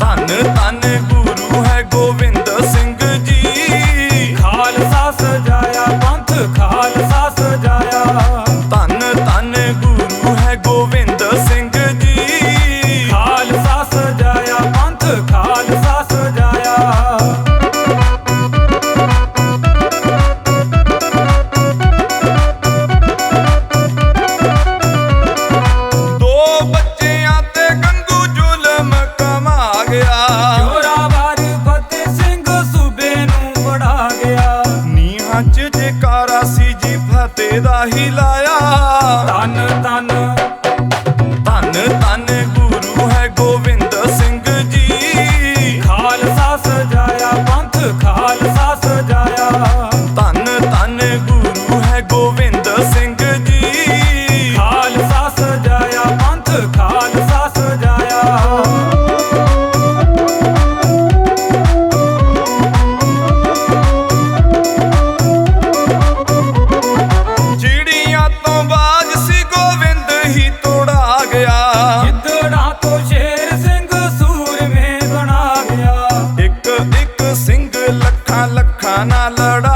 ਧੰਨ ਧੰਨ ਗੁਰੂ ਜੈਕਾਰਾ ਸੀ ਜੀ ਫਤਿਹ ਦਾ ਹੀ ਲਾਇਆ। ਤਨ ਤਨ ਤਨ ਤਨ ਗੁਰੂ ਹੈ ਗੋਬਿੰਦ ਸਿੰਘ ਜੀ। ਖਾਲਸਾ ਸਜਾਇਆ ਪੰਥ ਖਾਲਸਾ ਸਜਾਇਆ ਇੱਕ ਸਿੰਘ ਲੱਖਾਂ ਲੱਖਾਂ ਨਾਲ ਲੜ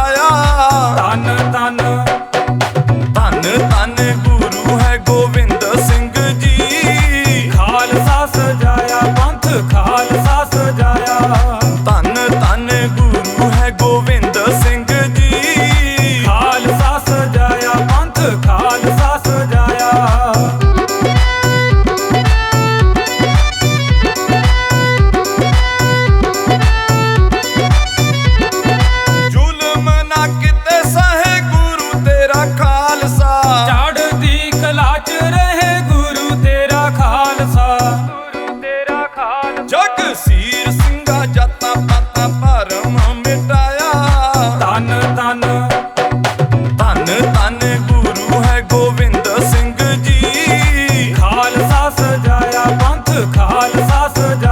ਜਗ ਸੀਰ ਸਿੰਘਾ ਜਾਤਾ ਭਰਮ ਮਿਟਾਇਆ। ਤਨ ਤਨ ਤਨ ਤਨ ਗੁਰੂ ਹੈ ਗੋਬਿੰਦ ਸਿੰਘ ਜੀ। ਖਾਲਸਾ ਸਜਾਇਆ ਪੰਥ ਖਾਲਸਾ ਸਜਾਇਆ